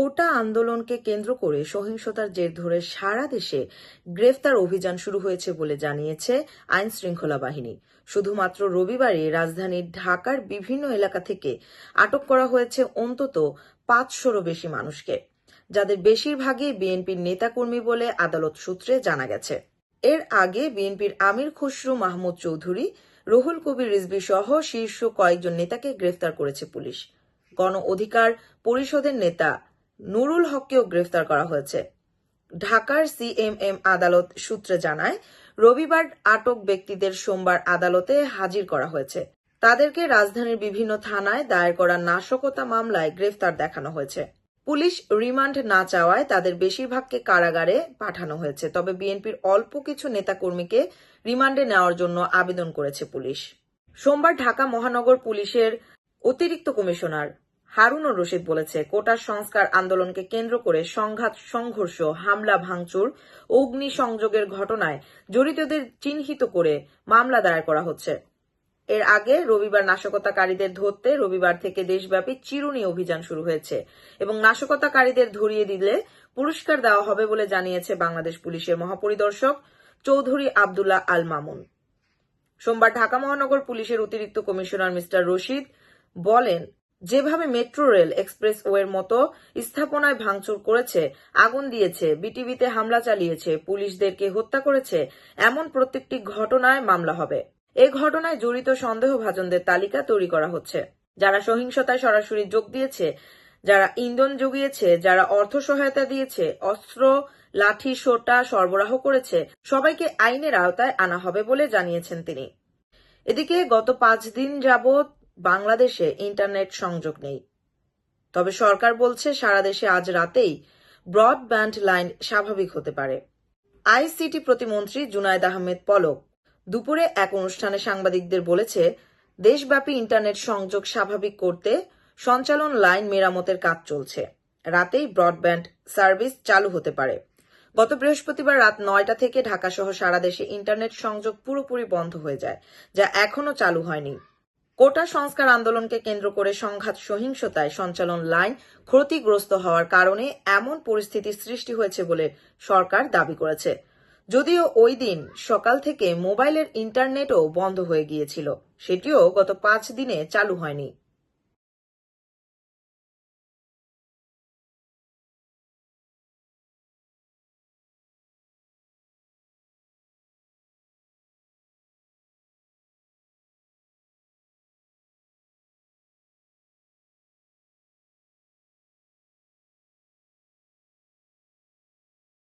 কোটা আন্দোলনকে কেন্দ্র করে সহিংসতার জের ধরে সারা দেশে গ্রেফতার অভিযান শুরু হয়েছে বলে জানিয়েছে আইন শৃঙ্খলা বাহিনী। শুধুমাত্র রবিবারে রাজধানীর ঢাকার বিভিন্ন এলাকা থেকে আটক করা হয়েছে অন্তত পাঁচশোরও বেশি মানুষকে, যাদের বেশিরভাগই বিএনপির নেতাকর্মী বলে আদালত সূত্রে জানা গেছে। এর আগে বিএনপির আমির খসরু মাহমুদ চৌধুরী, রুহুল কবির রিজভী সহ শীর্ষ কয়েকজন নেতাকে গ্রেফতার করেছে পুলিশ। গণ অধিকার পরিষদের নেতা নুরুল হককেও গ্রেফতার করা হয়েছে। ঢাকার সিএমএম আদালত সূত্রে জানায়, রবিবার আটক ব্যক্তিদের সোমবার আদালতে হাজির করা হয়েছে। তাদেরকে রাজধানীর বিভিন্ন থানায় দায়ের করা নাশকতা মামলায় গ্রেফতার দেখানো হয়েছে। পুলিশ রিমান্ড না চাওয়ায় তাদের বেশিরভাগকে কারাগারে পাঠানো হয়েছে, তবে বিএনপির অল্প কিছু নেতাকর্মীকে রিমান্ডে নেওয়ার জন্য আবেদন করেছে পুলিশ। সোমবার ঢাকা মহানগর পুলিশের অতিরিক্ত কমিশনার হারুনুর রশিদ বলেছে কোটা সংস্কার আন্দোলনকে কেন্দ্র করে সংঘাত, সংঘর্ষ, হামলা, ভাঙচুর অগ্নি সংযোগের ঘটনায় জড়িতদের চিহ্নিত করে মামলা দায়ের করা হচ্ছে। এর আগে রবিবার নাশকতাকারীদের ধরতে রবিবার থেকে দেশব্যাপী চিরুনি অভিযান শুরু হয়েছে এবং নাশকতাকারীদের ধরিয়ে দিলে পুরস্কার দেওয়া হবে বলে জানিয়েছে বাংলাদেশ পুলিশের মহাপরিদর্শক চৌধুরী আবদুল্লাহ আল মামুন। সোমবার ঢাকা মহানগর পুলিশের অতিরিক্ত কমিশনার মিস্টার রশিদ বলেন যেভাবে মেট্রো রেল এক্সপ্রেস ওয়ের মতো স্থাপনায় ভাঙচুর করেছে, আগুন দিয়েছে, বিটিভিতে হামলা চালিয়েছে, পুলিশদেরকে হত্যা করেছে, এমন প্রত্যেকটি ঘটনায় মামলা হবে। এ ঘটনায় জড়িত সন্দেহভাজনদের তালিকা তৈরি করা হচ্ছে। যারা সহিংসতায় সরাসরি যোগ দিয়েছে, যারা ইন্ধন জুগিয়েছে, যারা অর্থ সহায়তা দিয়েছে, অস্ত্র, লাঠি, সোটা সরবরাহ করেছে, সবাইকে আইনের আওতায় আনা হবে বলে জানিয়েছেন তিনি। এদিকে গত পাঁচ দিন যাবৎ বাংলাদেশে ইন্টারনেট সংযোগ নেই। তবে সরকার বলছে, সারা দেশে আজ রাতেই ব্রডব্যান্ড লাইন স্বাভাবিক হতে পারে। আইসিটি প্রতিমন্ত্রী জুনায়দ আহমেদ পলক দুপুরে এক অনুষ্ঠানে সাংবাদিকদের বলেছে, দেশব্যাপী ইন্টারনেট সংযোগ স্বাভাবিক করতে সঞ্চালন লাইন মেরামতের কাজ চলছে। রাতেই ব্রডব্যান্ড সার্ভিস চালু হতে পারে। গত বৃহস্পতিবার রাত নয়টা থেকে ঢাকা সহ সারা দেশে ইন্টারনেট সংযোগ পুরোপুরি বন্ধ হয়ে যায়, যা এখনও চালু হয়নি। কোটা সংস্কার আন্দোলনকে কেন্দ্র করে সংঘাত সহিংসতায় সঞ্চালন লাইন ক্ষতিগ্রস্ত হওয়ার কারণে এমন পরিস্থিতির সৃষ্টি হয়েছে বলে সরকার দাবি করেছে। যদিও ওই দিন সকাল থেকে মোবাইলের ইন্টারনেটও বন্ধ হয়ে গিয়েছিল, সেটিও গত পাঁচ দিনে চালু হয়নি।